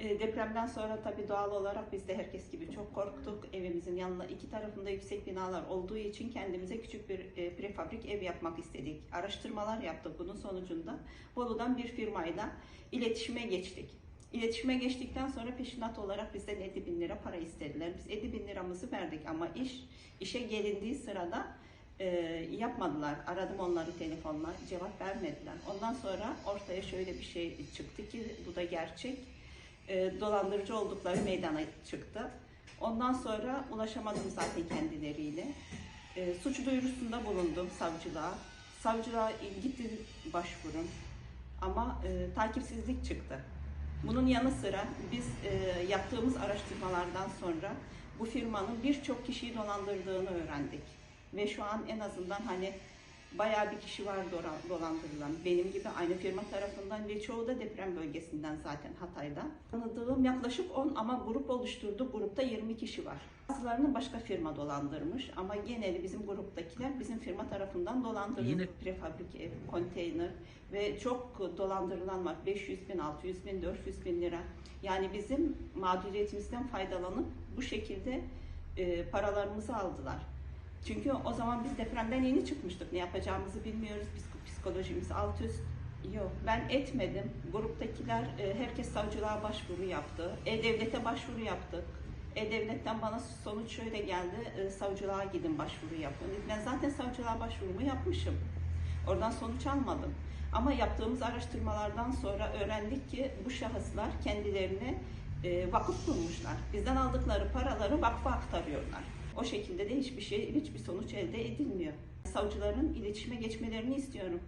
E, depremden sonra tabii doğal olarak biz de herkes gibi çok korktuk. Evimizin yanında iki tarafında yüksek binalar olduğu için kendimize küçük bir e, prefabrik ev yapmak istedik. Araştırmalar yaptık bunun sonucunda. Bolu'dan bir firmayla iletişime geçtik. İletişime geçtikten sonra peşinat olarak bizden 50 bin lira para istediler. Biz 50 bin liramızı verdik ama iş işe gelindiği sırada e, yapmadılar. Aradım onları telefonla, cevap vermediler. Ondan sonra ortaya şöyle bir şey çıktı ki bu da gerçek. E, dolandırıcı oldukları meydana çıktı. Ondan sonra ulaşamadım zaten kendileriyle. E, suç duyurusunda bulundum savcılığa. Savcılığa gittim başvurun ama e, takipsizlik çıktı. Bunun yanı sıra biz e, yaptığımız araştırmalardan sonra bu firmanın birçok kişiyi dolandırdığını öğrendik. Ve şu an en azından hani bayağı bir kişi var dola- dolandırılan. Benim gibi aynı firma tarafından ve çoğu da deprem bölgesinden zaten Hatay'dan. Tanıdığım yaklaşık 10 ama grup oluşturdu. Grupta 20 kişi var. Bazılarını başka firma dolandırmış ama geneli bizim gruptakiler bizim firma tarafından dolandırıldı. Yine- Prefabrik ev, konteyner ve çok dolandırılan var. 500 bin, 600 bin, 400 bin lira. Yani bizim mağduriyetimizden faydalanıp bu şekilde e, paralarımızı aldılar. Çünkü o zaman biz depremden yeni çıkmıştık. Ne yapacağımızı bilmiyoruz. Psik- Psikolojimiz alt üst. Yok ben etmedim. Gruptakiler e, herkes savcılığa başvuru yaptı. E-Devlet'e başvuru yaptık. E-Devlet'ten bana sonuç şöyle geldi. e, savcılığa gidin başvuru yapın. Ben zaten savcılığa başvurumu yapmışım. Oradan sonuç almadım. Ama yaptığımız araştırmalardan sonra öğrendik ki bu şahıslar kendilerine e, vakıf kurmuşlar. Bizden aldıkları paraları vakfa aktarıyorlar. O şekilde de hiçbir şey, hiçbir sonuç elde edilmiyor. Savcıların iletişime geçmelerini istiyorum.